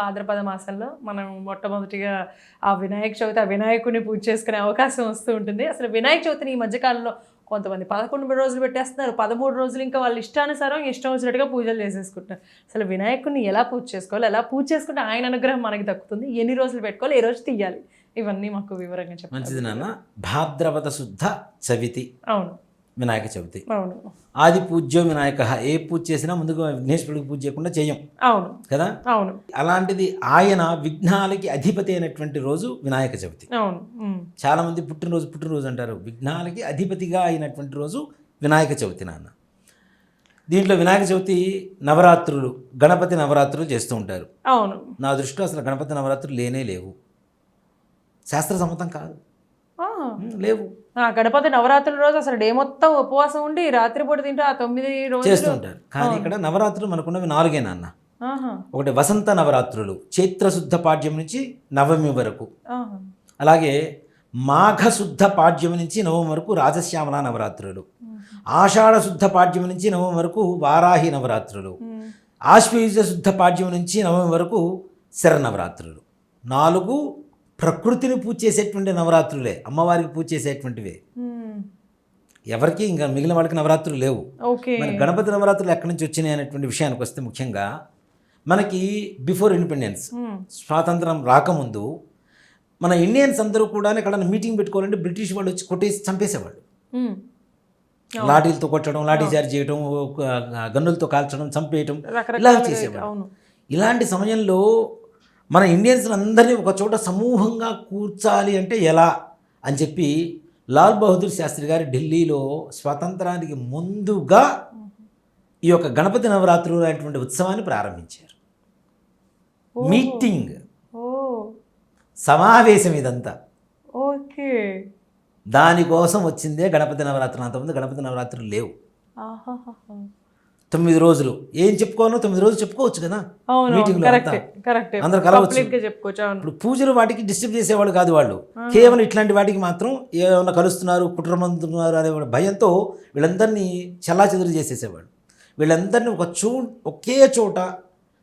భాద్రపద మాసంలో మనం మొట్టమొదటిగా ఆ వినాయక చవితి ఆ వినాయకుడిని పూజ చేసుకునే అవకాశం వస్తూ ఉంటుంది. అసలు వినాయక చవితిని ఈ మధ్యకాలంలో కొంతమంది పదకొండు రోజులు పెట్టేస్తున్నారు. పదమూడు రోజులు ఇంకా వాళ్ళ ఇష్టానుసారం ఇష్టం వచ్చినట్టుగా పూజలు చేసేసుకుంటారు అసలు వినాయకుడిని ఎలా పూజ చేసుకోవాలి? ఎలా పూజ చేసుకుంటే ఆయన అనుగ్రహం మనకి దక్కుతుంది? ఎన్ని రోజులు పెట్టుకోవాలి? ఏ రోజు తీయాలి? ఇవన్నీ మాకు వివరంగా చెప్పండి మంచిది నాన్న. భాద్రపద శుద్ధ చవితి. అవును. వినాయక చవితి. అవును. ఆది పూజ్యో వినాయక. ఏ పూజ చేసినా ముందుగా విఘ్నేశ్వరుడికి పూజ చేయకుండా చేయం. అవును. కదా? అవును. అలాంటిది ఆయన విఘ్నాలకి అధిపతి అయినటువంటి రోజు వినాయక చవితి. అవును. ఉమ్. చాలామంది పుట్టినరోజు పుట్టినరోజు అంటారు. విఘ్నాలకి అధిపతిగా అయినటువంటి రోజు వినాయక చవితి నాన్న. దీంట్లో వినాయక చవితి నవరాత్రులు గణపతి నవరాత్రులు చేస్తూ ఉంటారు. అవును. నా దృష్టిలో అసలు గణపతి నవరాత్రులు లేనే లేవు. శాస్త్ర సమ్మతం కాదు. లేవు. గణపతి నవరాత్రుల రోజు అసలు డే మొత్తం ఉపవాసం ఉండి రాత్రిపూట తింటే ఆ తొమ్మిది రోజులు ఉంటారు కానీ ఇక్కడ నవరాత్రులు మనకున్నవి నాలుగే నాన్న. ఆహా, ఒకటి వసంత నవరాత్రులు చైత్రశుద్ధ పాడ్యం నుంచి నవమి వరకు. అలాగే మాఘశుద్ధ పాడ్యం నుంచి నవమి వరకు రాజశ్యామల నవరాత్రులు. ఆషాఢ శుద్ధ పాడ్యం నుంచి నవమి వరకు వారాహి నవరాత్రులు. ఆశ్వయుజ శుద్ధ పాడ్యం నుంచి నవమి వరకు శరన్నవరాత్రులు నాలుగు ప్రకృతిని పూజ చేసేటువంటి నవరాత్రులే అమ్మవారికి పూజ చేసేటువంటివే. ఎవరికి ఇంకా మిగిలిన వాళ్ళకి నవరాత్రులు లేవు. మన గణపతి నవరాత్రులు ఎక్కడి నుంచి వచ్చినాయి అనేటువంటి విషయానికి వస్తే ముఖ్యంగా మనకి బిఫోర్ ఇండిపెండెన్స్ స్వాతంత్రం రాకముందు మన ఇండియన్స్ అందరూ కూడా ఎక్కడైనా మీటింగ్ పెట్టుకోవాలంటే బ్రిటిష్ వాళ్ళు వచ్చి కొట్టేసి చంపేసేవాళ్ళు. లాఠీలతో కొట్టడం లాఠీ చార్జ్ చేయడం గన్నులతో కాల్చడం చంపేయటం ఇలా చేసేవాళ్ళు. ఇలాంటి సమయంలో మన ఇండియన్స్ అందరినీ ఒక చోట సమూహంగా కూర్చాలి అంటే ఎలా? అని చెప్పి లాల్ బహదూర్ శాస్త్రి గారు ఢిల్లీలో స్వాతంత్రానికి ముందుగా ఈ యొక్క గణపతి నవరాత్రులు అనేటువంటి ఉత్సవాన్ని ప్రారంభించారు. మీటింగ్. సమావేశం ఇదంతా. ఓకే. దానికోసం వచ్చిందే గణపతి నవరాత్రులు. అంతకుముందు గణపతి నవరాత్రులు లేవు. తొమ్మిది రోజులు. ఏం చెప్పుకోవాలో తొమ్మిది రోజులు చెప్పుకోవచ్చు కదా. కరెక్ట్ అందరు కలవచ్చు. ఇప్పుడు పూజలు వాటికి డిస్టర్బ్ చేసేవాళ్ళు కాదు వాళ్ళు. కేవలం ఇట్లాంటి వాటికి మాత్రం ఏమన్నా కలుస్తున్నారు కుట్రమంతున్నారు అనే భయంతో వీళ్ళందరినీ చల్లాచెదురు చేసేసేవాళ్ళు వీళ్ళందరినీ ఒక చూ ఒకే చోట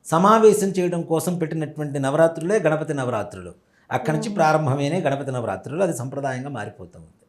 సమావేశం చేయడం కోసం పెట్టినటువంటి నవరాత్రులే గణపతి నవరాత్రులు. అక్కడి నుంచి ప్రారంభమైన గణపతి నవరాత్రులు. అది సంప్రదాయంగా మారిపోతూ ఉంది.